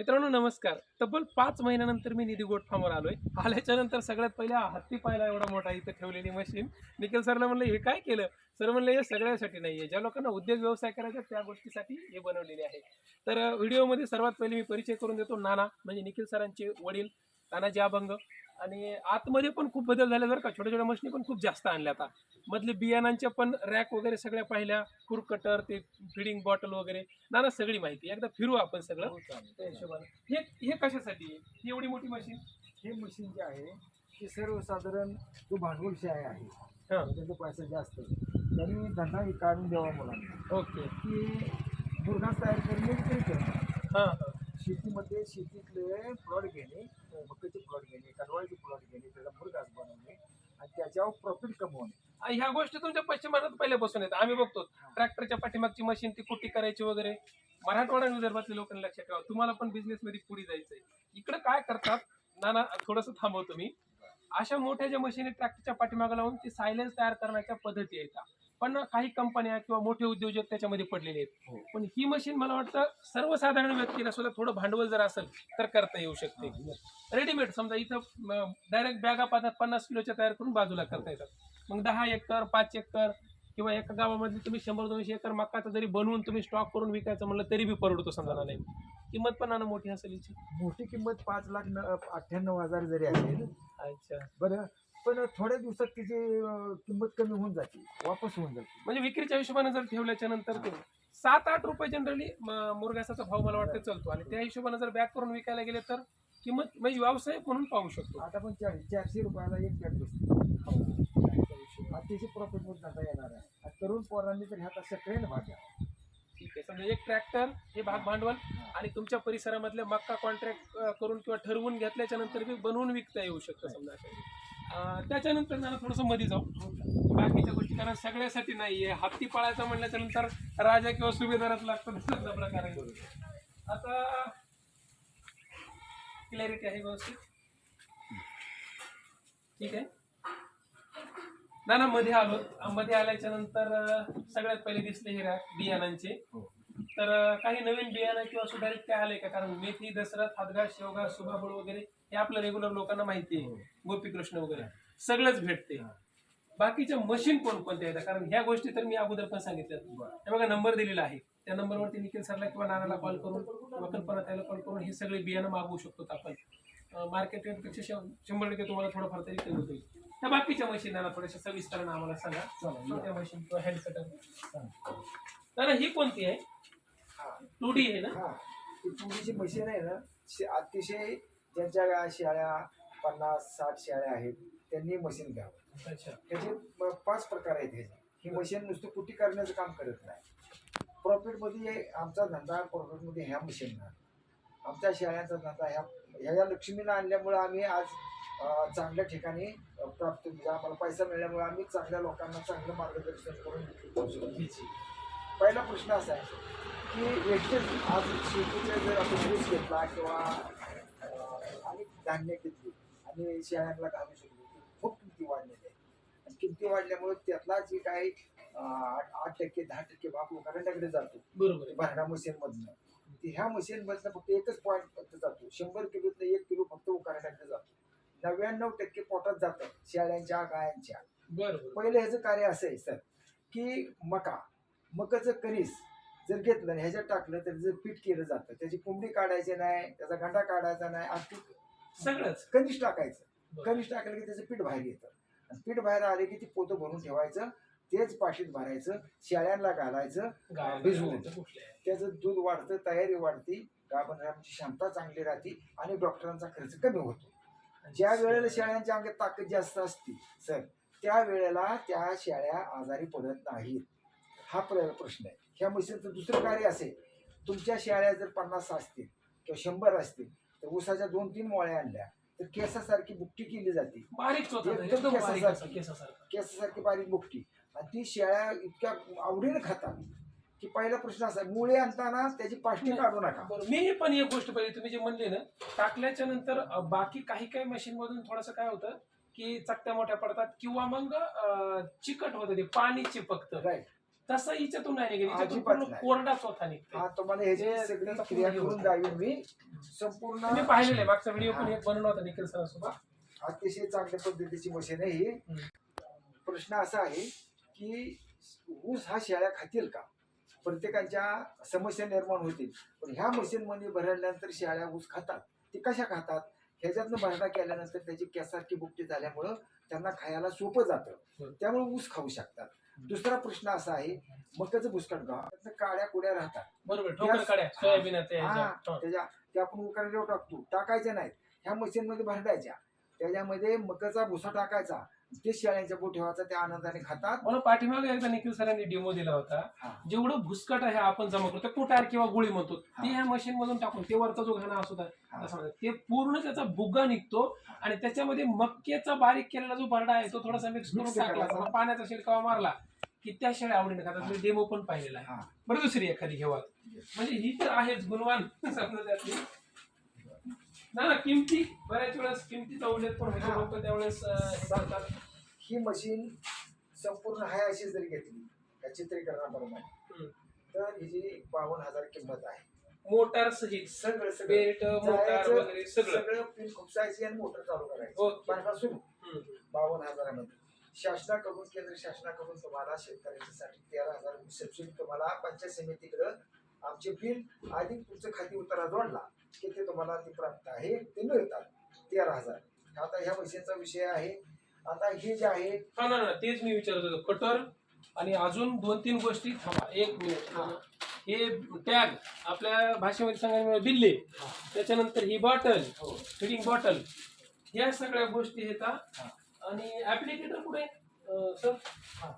मित्रांनो नमस्कार. तब्बल पाच महिन्यानंतर मी निधी गोट फार्मवर आलोय. आल्याच्यानंतर सगळ्यात पहिल्या हत्ती पाहिला एवढा मोठा इथं ठेवलेली मशीन निखिल सरला म्हणलं हे काय केलं? सर म्हणलं हे सगळ्यासाठी नाहीये. ज्या लोकांना उद्योग व्यवसाय करायचा त्या गोष्टीसाठी हे बनवलेले आहे. तर व्हिडिओमध्ये सर्वात पहिले मी परिचय करून देतो नाना म्हणजे निखिल सरांचे वडील. नानाजी अभंग. आणि आतमध्ये पण खूप बदल झाले बरं का. छोट्या छोट्या मशीनी पण खूप जास्त आणल्या आता. मधले बियाणांच्या पण रॅक वगैरे सगळ्या पाहिल्या. फूड कटर ते फिडिंग बॉटल वगैरे. नाना सगळी माहिती. एकदा फिरू आपण सगळं. त्या हिशोबाने. हे हे कशासाठी आहे? ही एवढी मोठी मशीन हे मशीन जे आहे ते सर्वसाधारण जो भांडवलशाही आहे हां. त्यांचा पैसा जास्त. त्यांनी धंदा काढून द्यावा मुलांना. ओके. की मुरघास तयार विक्री हां हां. शेतीमध्ये शेतीतले प्लॉट घेणे मकाचे प्लॉट घेणे कडवाळीचे प्लॉट घेणे त्याचा मुरघास बनवणे आणि त्याच्यावर प्रॉफिट कमवणे. आणि ह्या गोष्टी तुमच्या पश्चिम महाराष्ट्रात पहिल्यापासून आहेत. आम्ही बघतो ट्रॅक्टरच्या पाठीमागची मशीन ती कुट्टी करायची वगैरे? मराठवाडा विदर्भातल्या लोकांनी लक्षात ठेवा. तुम्हाला पण बिझनेस मध्ये पुढे जायचंय. इकडे काय करतात? नाना थोडस थांबवतो मी अशा मोठ्या ज्या मशीनी ट्रॅक्टरच्या पाठीमागे लावून ती सायलेन्स तयार करण्याच्या पद्धती आहेत. पण काही कंपन्या किंवा मोठे उद्योजक त्याच्यामध्ये पडलेले आहेत. हो. पण ही मशीन मला वाटतं सर्वसाधारण व्यक्तीला सुद्धा थोडं भांडवल जर असेल तर करता येऊ शकते. रेडीमेड समजा इथं डायरेक्ट बॅगा पाहतात पन्नास किलोच्या तयार करून बाजूला करता येतात. मग दहा एकर पाच एकर किंवा एका गावामध्ये तुम्ही शंभर दोनशे एकर मकाचा जरी बनवून तुम्ही स्टॉक करून विकायचं म्हणलं तरी बी परवडतो समजा नाही. किंमत पण नाना मोठी असेल मोठी किंमत पाच लाख अठ्ठ्याण्णव हजार जरी असेल. अच्छा. बरं पण थोड्या दिवसात तिची अं, किंमत कमी होऊन जाते वापस होऊन जाते. म्हणजे विक्रीच्या हिशोबाने जर ठेवल्याच्या नंतर ते सात आठ रुपये जनरली मुरगासाचा भाव मला वाटतं चालतो. आणि त्या हिशोबाने जर बॅग करून विकायला गेले तर किंमत म्हणजे व्यवसाय म्हणून पाहू शकतो. आता पण चाळीस चारशे रुपयाला एक बॅग बसते. अतिशय प्रॉफिटमध्ये धंदा येणार आहे. आणि तरुण पोरांनी तर ह्यात अशा ट्रेंड भाज्या ठीक आहे समजा एक ट्रॅक्टर हे भाग भांडवल आणि तुमच्या परिसरामधले मक्का कॉन्ट्रॅक्ट करून किंवा ठरवून घेतल्याच्या नंतर बी बनवून विकता येऊ शकतं समजा. असं. त्याच्यानंतर ना थोडंसं मध्ये जाऊ. बाकीच्या गोष्टी कारण सगळ्यासाठी नाहीये. हत्ती पाळायचा म्हणल्याच्या नंतर राजा किंवा सुभेदाराच लागतो तसा प्रकार. आहे आता क्लॅरिटी आहे व्यवस्थित? ठीक आहे. ना ना मध्ये आलो. मध्ये आल्याच्यानंतर सगळ्यात पहिले दिसले हे rack बियाणांचे हो. तर काही नवीन बियाणं किंवा सुधारित काय आलंय का? कारण मेथी दसरथ हादगा शेवगा सुभाबळ वगैरे हे आपल्या रेग्युलर लोकांना माहिती आहे. गोपीकृष्ण वगैरे. सगळंच भेटते बाकीच्या मशीन कोणकोणत्या आहेत? कारण ह्या गोष्टी तर मी अगोदर पण सांगितल्या हे बघा नंबर दिलेला आहे. त्या नंबरवरती निखिल सरला किंवा नानाला कॉल करून किंवा कल्पना त्याला कॉल करून हे सगळे बियाणं मागवू शकतो आपण. मार्केट रेटपेक्षा शंभर टक्के तुम्हाला थोडंफार तरी कमी होईल. त्या बाकीच्या मशीनला थोड्याशा सविस्तरानं आम्हाला सांगा. छोट्या मशीन किंवा हँड कटर तर ही कोणती आहे? टू डी आहे ना? हा ती पूर्वीची मशीन आहे ना शे- अतिशय ज्यांच्या शेळ्या पन्नास साठ शेळ्या आहेत त्यांनी मशीन घ्यावं. अच्छा. त्याचे प- पाच प्रकार आहेत ह्याचे ही मशीन नुसतं कुटी करण्याचं काम करत नाही. प्रॉफिटमध्ये आमचा धंदा प्रॉफिटमध्ये ह्या मशीनना आमच्या शेळ्यांचा धंदा ह्या ह्या या लक्ष्मीला आणल्यामुळे आम्ही आज अं, चांगल्या ठिकाणी अं, प्राप्त म्हणजे आम्हाला पैसा मिळाल्यामुळे आम्ही चांगल्या लोकांना चांगलं मार्गदर्शन करून करू शकतो. पहिला प्रश्न असा आहे की वेस्टेज आज शेतीचे जर आपण ऊस घेतला किंवा अं, आणि धान्य घेतली आणि शेळ्यांना घालू शकलो तर खूप किमती वाढलेल्या आहेत आणि किमती वाढल्यामुळे त्यातला जे काही आठ आठ टक्के दहा टक्के भाग उकाड्याकडे जातो. बरोबर आहे. भरणा मशीन मधनं ते ह्या मशीन मधनं फक्त एकच पॉईंट फक्त जातो. शंभर किलोतलं एक किलो फक्त उकाड्याकडे जातो. नव्याण्णव टक्के पोटात जातं शेळ्यांच्या गायांच्या. बरोबर. पहिलं ह्याचं कार्य असं आहे सर की मका मकाचं कणीस जर घेतलं आणि ह्याच्यात टाकलं तर जर पीठ केलं जातं. त्याची कोंबडी काढायची नाही त्याचा गंडा काढायचा नाही आणखी सगळंच. कणीस टाकायचं. कणीस टाकलं की त्याचं पीठ बाहेर येतं. आणि पीठ बाहेर आले की ती पोतं भरून ठेवायचं तेच पाशीत भरायचं शेळ्यांना घालायचं भिजवून. त्याचं दूध वाढतं तयारी वाढती गाभण राहण्याची क्षमता चांगली राहते आणि डॉक्टरांचा खर्च कमी होतो. ज्या वेळेला शेळ्यांच्या अंगात ताकद जास्त असते सर त्या वेळेला त्या शेळ्या आजारी पडत नाहीत. हा प्र प्रश्न आहे. ह्या मशीनचं दुसरं कार्य असेल तुमच्या शेळ्या जर पन्नास असतील किंवा शंभर असतील तर उसाच्या दोन तीन मोळ्या आणल्या तर केसासारखी बुकटी केली जाते. बारीक एकदम केसासारखं. केसासारखा. बारीक बुकटी आणि ती शेळ्या इतक्या आवडीने खातात की पहिला प्रश्न असा मुळे आणताना त्याची पाष्टी काढू नका. बरं मी पण एक गोष्ट पाहिजे तुम्ही जे म्हणले ना टाकल्याच्या नंतर बाकी काही काही मशीन मधून थोडंसं काय होतं की चकत्या मोठ्या पडतात किंवा मग चिकट होतं ते पाणी चिपकतं. राईट तसा हिच्यातून नाही निघेल हिच्यातून अजिबात पूर्ण नाही. कोरडाच होता निघते हा तुम्हाला सगळी क्रिया करून मी. संपूर्ण पाहिलेलं आहे मागचा व्हिडिओ पण. एक बनवला होता निखिल सरांसोबत. अतिशय चांगल्या पद्धतीची मशीन आहे ही. प्रश्न असा आहे की ऊस हा शेळ्या खातील का? प्रत्येकाच्या समस्या निर्माण होतील. पण ह्या मशीनमध्ये भरल्यानंतर शेळ्या ऊस खातात. ते कशा खातात? ह्याच्यातनं भरडा केल्यानंतर त्याची कॅसारखी बुकटी झाल्यामुळं त्यांना खायला सोपं जातं. त्यामुळे ऊस खाऊ शकतात. दुसरा प्रश्न असा आहे मकाचं भुसकट गाव. त्यातनं काड्या कुड्या राहतात. बरोबर ठोकर त्या- काड्या सोयाबीन हा, त्याच्या त्याच्या त्या आपण टाकतो टाकायच्या नाहीत. ह्या मशीन मध्ये भरडायच्या त्याच्यामध्ये मकाचा भुसा टाकायचा. ते शेळ्यांच्या ठेवायचा त्या आनंदाने खातात. मला पाठीमागे एकदा निखिल सरांनी डेमो दिला होता. हा. जेवढं भुसकट आहे आपण जमा करतो कुटार किंवा गोळी म्हणतो. हा. ते ह्या मशीन मधून टाकून ते वरचा जो घाणा असतो हा. असं म्हणतात, ते पूर्ण त्याचा बुग्गा निघतो आणि त्याच्यामध्ये मक्केचा बारीक केलेला जो भरडा आहे तो थोडासा मिक्स करून Mix टाकला. थोडा पाण्याचा शिडकावा मारला. की त्या शेळ्या आवडीने खातात. मी डेमो पण पाहिलेला आहे. हा. बरं दुसरी एखादी घेवा. म्हणजे ही तर आहेच गुणवान समजा त्यातली ना ना किमती बऱ्याच वेळेस किमतीचा उल्लेख पण होतो. लोक त्यावेळेस अं, हे करतात ही मशीन संपूर्ण हाय अशी जर घेतली त्या चित्रीकरणाप्रमाणे हम्म. तर हिची बावन्न हजार किंमत आहे. मोटार सहित. सगळं सगळं. बेल्ट मोटार जायचं, वगैरे सगळं. सगळं पिन खुपसायची आणि मोटर चालू करायची. हो. हजारामध्ये शासनाकडून केंद्र शासनाकडून तुम्हाला शेतकऱ्यांच्यासाठी तेरा हजार सबसिडी तुम्हाला पंचायत समितीकडं आमचे बिल आणि तुमचं खाती उतारा जोडला की ते तुम्हाला ते प्राप्त आहे ते मिळतात. तेरा हजार. आता ह्या मशीनचा विषय आहे. आता हे जे आहे हा ना ना तेच मी विचारत होतो. कटर आणि अजून दोन तीन गोष्टी थांबा. एक मिनिट हा. हे टॅग आपल्या भाषेमध्ये सांगायला बिल्ले. त्याच्यानंतर ही बॉटल हो. Feeding bottle. या सगळ्या गोष्टी येतात हा. आणि ऍप्लिकेटर कुठे सर हा.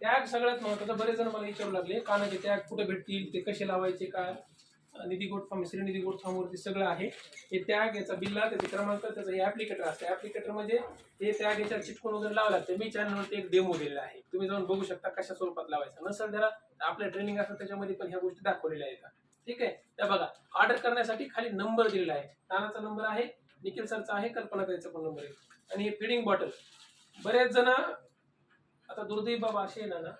टॅग सगळ्यात महत्वाचं बरेच जण मला विचारू लागले कानाचे टॅग कुठे भेटतील ते कसे लावायचे काय? निधी गोट फार्म श्रीनिधी गोट फार्मवरती सगळं आहे. हे टॅग याचा बिल्ला त्याचे क्रमांक त्याचं हे ऍप्लिकेटर असतं. ऍप्लिकेटर म्हणजे हे टॅग याच्यावर चिटकून वगैरे लावावं लागतं. मी चॅनलवरती एक डेमो दिलेला आहे. तुम्ही जाऊन बघू शकता कशा स्वरूपात लावायचा. नसेल त्याला आपल्या ट्रेनिंग असतात त्याच्यामध्ये पण ह्या गोष्टी दाखवलेल्या आहेत. ठीक आहे? त्या बघा ऑर्डर करण्यासाठी खाली नंबर दिलेला आहे. कानाचा नंबर आहे निखिल सरचा आहे कल्पना ताईचा पण नंबर आहे आणि हे फिडिंग बॉटल बरेच जण आता दुर्दैव बाबा असे आहे ना ना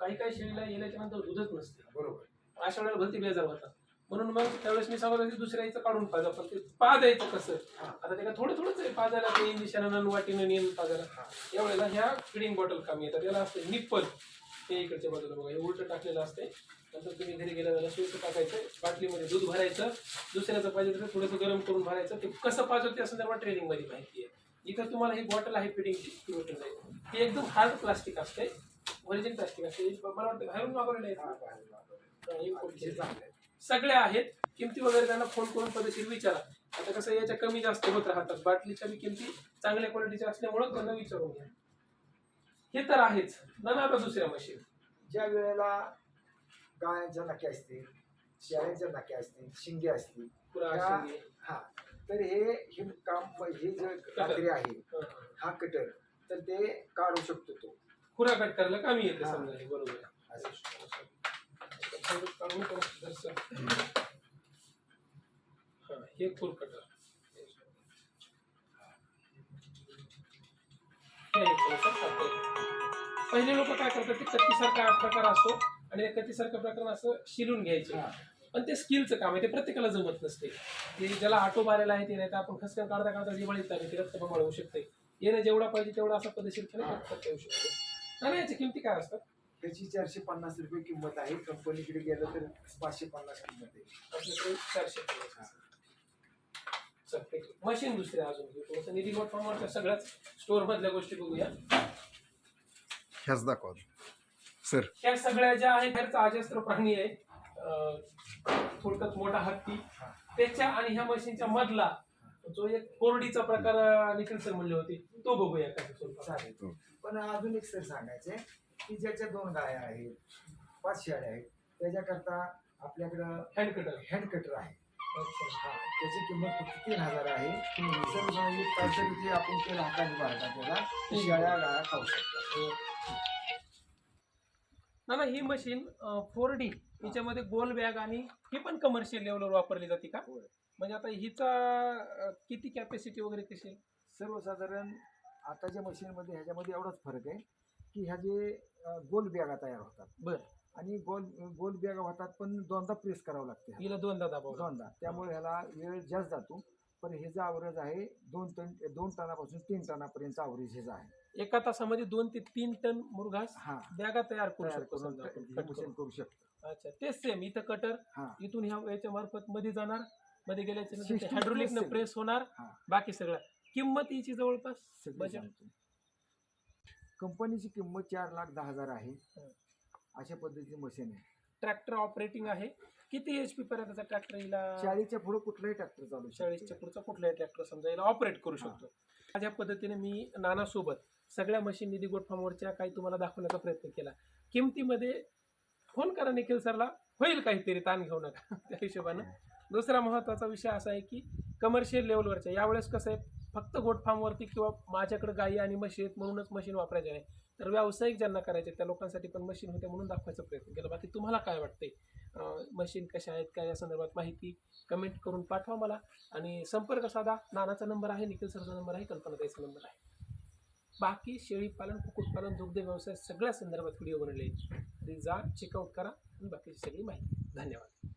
काही काही शेळीला येल्याच्या नंतर दूधच नसते. बरोबर. अशा वेळेला भलती बेजार होतात. म्हणून मग त्यावेळेस मी सांगत की दुसऱ्या याचं काढून पाहिजे पण ते पाजायचं कसं? हा. आता त्याला थोडं थोडंच आहे पाजायला ते इंजेक्शन वाटीनं नेन पाजायला. हा. यावेळेला ह्या फिडिंग बॉटल कामी येतात. याला असते निप्पल. हे इकडच्या बाजूला बघा हे उलट टाकलेलं असते. नंतर तुम्ही घरी गेल्यावर सुईचं टाकायचं बाटलीमध्ये दूध भरायचं दुसऱ्याचं पाहिजे तर थोडंसं गरम करून भरायचं. ते कसं पाजवते त्या संदर्भात ट्रेनिंगमध्ये माहिती आहे. इथं तुम्हाला ही बॉटल आहे ती भेटून जाईल. ही एकदम हार्ड प्लास्टिक असते ओरिजिन प्लास्टिक असते. मला वाटतं बाहेरून वापरलेलं आहे. सगळ्या आहेत. किमती वगैरे त्यांना फोन करून पद्धतशीर विचारा. आता कसं याच्या कमी जास्त होत राहतात. बाटलीच्या बी किमती चांगल्या क्वालिटीच्या असल्यामुळं त्यांना विचारून घ्या. हे तर आहेच. ना आता दुसऱ्या मशीन ज्या वेळेला गायांच्या नक्या असतील शेळ्यांच्या नक्या असतील शिंगे असतील त्या- हा तर हे हे काम हे जे कात्री आहे हा कटर तर ते काढू शकतो तो खुरा कट करायला कमी येते हा. समजा हे बरोबर आहे. असं. हा, हे हे. पहिले लोक काय करतात ते कत्तीसारखा प्रकार असतो आणि त्या कत्तीसारखं प्रकार असं शिलून घ्यायचे. पण ते स्किलचं काम आहे ते प्रत्येकाला जमत नसते. ते ज्याला ऑटो मारायला आहे ते नाही तर आपण खसकन काढता काढता दिवाळीत लागेल ते रक्त पण वाढवू शकते. येणं जेवढा पाहिजे तेवढा असा पद्धतशीरपणे करता येऊ शकतो. नाही याची किमती काय असतात? त्याची चारशे पन्नास रुपये किंमत आहे. कंपनीकडे गेलं तर पाचशे पन्नास किंमत आहे. चारशे पन्नास. मशीन दुसरे अजून. थोडंसं निधी गोट फॉर्मवरच्या सगळ्याच स्टोअर मधल्या गोष्टी बघूया. ह्याच दाखवा. सर. त्या सगळ्या ज्या आहेत ह्याचा अजस्त्र प्राणी आहे थोडक्यात मोठा हत्ती. त्याच्या आणि ह्या मशीनच्या मधला जो एक कोरडीचा प्रकार निखिल सर म्हणले होते तो बघूया स्वरूपात चालेल पण अजून एक सर सांगायचंय की ज्याच्या दोन गाया आहेत पाच शेळ्या आहेत त्याच्याकरता आपल्याकडं हँड कटर हँड कटर आहे. हा, त्याची किंमत फक्त तीन हजार आहे. ते आपण तेल हाताने भरता त्याला ते शेळ्या गाया खाऊ शकतात. ना ना ही मशीन फोर डी हिच्यामध्ये गोल बॅग आणि ही पण कमर्शियल लेवलवर वापरली जाते का. म्हणजे आता हिचा किती कॅपॅसिटी वगैरे कशी आहे? सर्वसाधारण आताच्या मशीनमध्ये ह्याच्यामध्ये एवढाच फरक आहे की ह्या जे अं, गोल बॅगा तयार होतात. बर. आणि गोल गोल बॅगा होतात पण दोनदा प्रेस करावं लागते हिला दोनदा दाबावं दोनदा. त्यामुळे ह्याला वेळ जास्त जातो. पण हे जे आवरेज आहे दोन टन दोन टनापासून तीन टनापर्यंत आवरेज हे आहे. एका तासामध्ये दोन ते तीन टन मुरघास हा. बॅगा तयार करू तयार शकतो करून समजा आपण हे cut मशीन करून. करू शकतो. अच्छा तेच सेम इथं कटर हा. इथून ह्या याच्या मार्फत मध्ये जाणार मध्ये गेल्याच्यानंतर System हायड्रोलिकनं press प्रेस होणार हा. बाकी सगळं. किंमत हिची जवळपास कंपनीची किंमत चार लाख दहा हजार आहे. हं. अशा पद्धतीची मशीन आहे. ट्रॅक्टर ऑपरेटिंग आहे. किती एच पी पर्यंतचा ट्रॅक्टर हिला चाळीसच्या पुढे कुठलाही ट्रॅक्टर चालू शकतो. चाळीसच्या पुढचा कुठलाही ट्रॅक्टर समजा याला ऑपरेट करू शकतो. माझ्या पद्धतीने मी नानासोबत सगळ्या मशीन निधी गोट फार्मवरच्या काही तुम्हाला दाखवण्याचा प्रयत्न केला. किमतीमध्ये फोन करा निखिल सरला होईल काहीतरी ताण घेऊ नका. त्या हिशोबानं. दुसरा महत्त्वाचा विषय असा आहे की कमर्शियल लेवलवरच्या यावेळेस कसं आहे फक्त गोट फार्मवरती किंवा माझ्याकडे गायी आणि म्हशी आहेत म्हणूनच मशीन वापरायचे नाही. तर व्यावसायिक ज्यांना करायचे त्या लोकांसाठी पण मशीन होत्या म्हणून दाखवायचा प्रयत्न केला. बाकी तुम्हाला काय वाटते मशीन कशा आहेत काय या संदर्भात माहिती कमेंट करून पाठवा मला. आणि संपर्क साधा. नानाचा नंबर आहे निखिल सरचा नंबर आहे कल्पनाताईचा नंबर आहे. बाकी शेळीपालन कुक्कुटपालन दुग्ध व्यवसाय सगळ्या संदर्भात व्हिडिओ बनवले आहेत. तरी जा चेकआउट करा आणि बाकीची सगळी माहिती. धन्यवाद.